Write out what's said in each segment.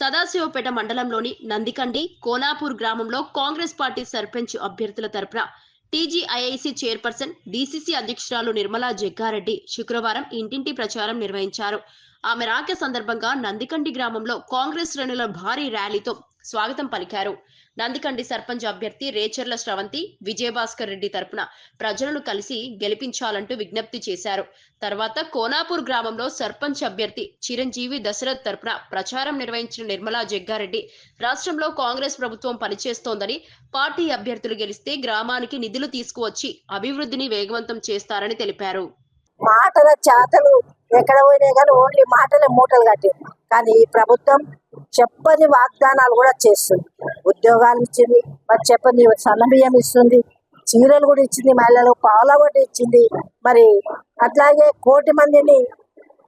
సదాశివపేట మండలంలోని నందికండి కోనాపూర్ గ్రామంలో కాంగ్రెస్ పార్టీ సర్పంచ్ అభ్యర్థుల తరపున టీజీఐఐసి చైర్పర్సన్ డీసీసీ అధ్యక్షురాలు నిర్మలా జగ్గారెడ్డి శుక్రవారం ఇంటింటి ప్రచారం నిర్వహించారు. ఆమె రాక సందర్భంగా నందికండి గ్రామంలో కాంగ్రెస్ శ్రేణుల భారీ ర్యాలీతో స్వాగతం పలికారు. నందికండి సర్పంచ్ అభ్యర్థి రేచర్ల శ్రవంతి విజయభాస్కర్ రెడ్డి తరపున ప్రజలను కలిసి గెలిపించాలంటూ విజ్ఞప్తి చేశారు. తర్వాత కోనాపూర్ గ్రామంలో సర్పంచ్ అభ్యర్థి చిరంజీవి దశరథ్ తరపున ప్రచారం నిర్వహించిన నిర్మలా జగ్గారెడ్డి రాష్ట్రంలో కాంగ్రెస్ ప్రభుత్వం పనిచేస్తోందని పార్టీ అభ్యర్థులు గెలిస్తే గ్రామానికి నిధులు తీసుకువచ్చి అభివృద్ధిని వేగవంతం చేస్తారని తెలిపారు. మాటల చేతలు ఎక్కడ పోయినాయి కానీ ఓన్లీ మాటలే మూటలు కట్టి కానీ ఈ ప్రభుత్వం చెప్పని వాగ్దానాలు కూడా చేస్తుంది. ఉద్యోగాలు ఇచ్చింది మరి చెప్పని సన్నబియ్యం ఇస్తుంది చీరలు కూడా ఇచ్చింది మహిళలు పావుల కూడా ఇచ్చింది. మరి అట్లాగే కోటి మందిని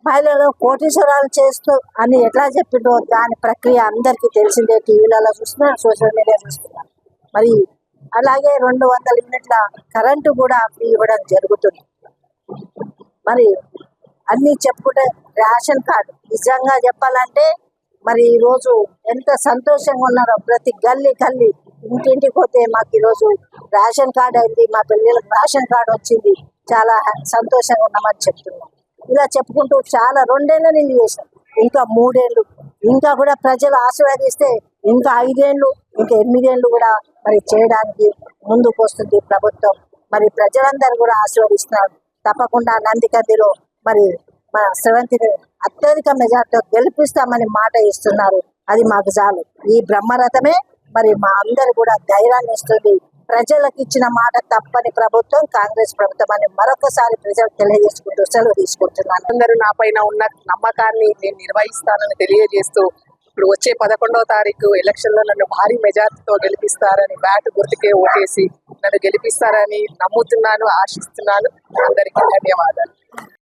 మహిళలు కోటీశ్వరాలు చేస్తూ అని ఎట్లా చెప్పిండో దాని ప్రక్రియ అందరికీ తెలిసిందే. టీవీలలో చూస్తున్నారు సోషల్ మీడియా చూస్తున్నారు మరి అలాగే రెండు వందల యూనిట్ల కరెంటు కూడా ఫ్రీ ఇవ్వడం జరుగుతుంది. మరి అన్ని చెప్పుకుంటే రేషన్ కార్డు. నిజంగా చెప్పాలంటే మరి ఈ రోజు ఎంత సంతోషంగా ఉన్నారో. ప్రతి గల్లీ గల్లీ ఇంటింటికి పోతే మాకు ఈరోజు రేషన్ కార్డు అయింది. మా పిల్లలకు రేషన్ కార్డు వచ్చింది. చాలా సంతోషంగా ఉన్నామని చెప్తున్నాం. ఇలా చెప్పుకుంటూ చాలా రెండేళ్ళు నేను చేశాను ఇంకా మూడేళ్ళు ఇంకా కూడా ప్రజలు ఆశీర్వదిస్తే ఇంకా ఐదేళ్ళు ఇంకా ఎనిమిదేళ్ళు కూడా మరి చేయడానికి ముందుకు వస్తుంది ప్రభుత్వం. మరి ప్రజలందరూ కూడా ఆశీర్వదిస్తున్నారు. తప్పకుండా నందికందిలో మరి మన శ్రవంతిని అత్యధిక మెజార్టీతో గెలిపిస్తామని మాట ఇస్తున్నారు. అది మాకు చాలు. ఈ బ్రహ్మరథమే మరి మా అందరు కూడా ధైర్యాన్ని ఇస్తుంది. ప్రజలకు ఇచ్చిన మాట తప్పని ప్రభుత్వం కాంగ్రెస్ ప్రభుత్వం అని మరొకసారి ప్రజలకు తెలియజేసుకుంటూ సెలవు తీసుకుంటున్నాను. అందరూ నా పైన ఉన్న నమ్మకాన్ని నేను నిర్వహిస్తానని తెలియజేస్తూ ఇప్పుడు వచ్చే పదకొండవ తారీఖు ఎలక్షన్లో నన్ను భారీ మెజార్టీతో గెలిపిస్తారని బ్యాట్ గుర్తుకే ఓటేసి నన్ను గెలిపిస్తారని నమ్ముతున్నాను ఆశిస్తున్నాను. అందరికీ ధన్యవాదాలు.